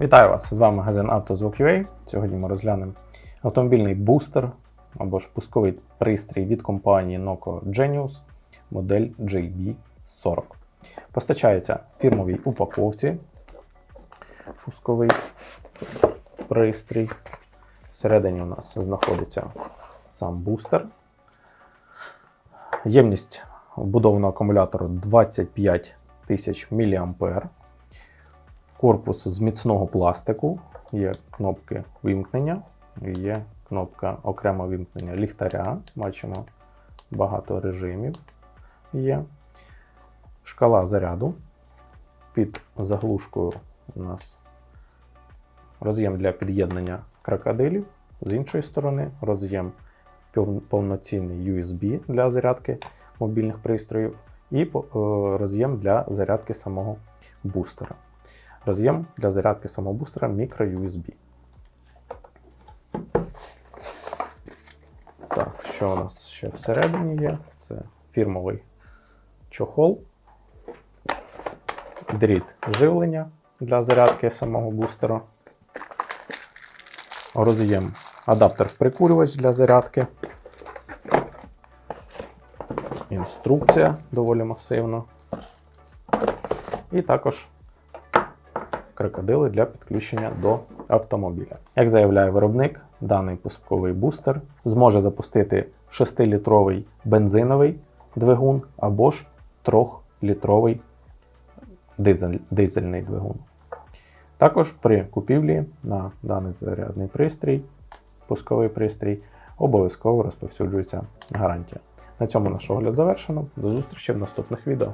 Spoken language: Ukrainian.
Вітаю вас! З вами магазин «Автозвук.UA». Сьогодні ми розглянемо автомобільний бустер або ж пусковий пристрій від компанії Noco Genius модель JB40. Постачається фірмовій упаковці. Пусковий пристрій. Всередині у нас знаходиться сам бустер. Ємність вбудованого акумулятору 25 тисяч мА. Корпус з міцного пластику, є кнопки вимкнення, є кнопка окремо вимкнення ліхтаря. Бачимо багато режимів є. Шкала заряду. Під заглушкою у нас роз'єм для під'єднання крокодилів. З іншої сторони, роз'єм повноцінний USB для зарядки мобільних пристроїв і е, роз'єм для зарядки самого бустера. Роз'єм для зарядки самого бустера microUSB. Так, що у нас ще всередині є? Це фірмовий чохол, дріт живлення для зарядки самого бустера, роз'єм адаптер-прикурювач для зарядки. Інструкція доволі масивна. І також крокодили для підключення до автомобіля. Як заявляє виробник, даний пусковий бустер зможе запустити 6-літровий бензиновий двигун або ж 3-літровий дизель, дизельний двигун. Також при купівлі на даний зарядний пристрій, пусковий пристрій, обов'язково розповсюджується гарантія. На цьому наш огляд завершено. До зустрічі в наступних відео.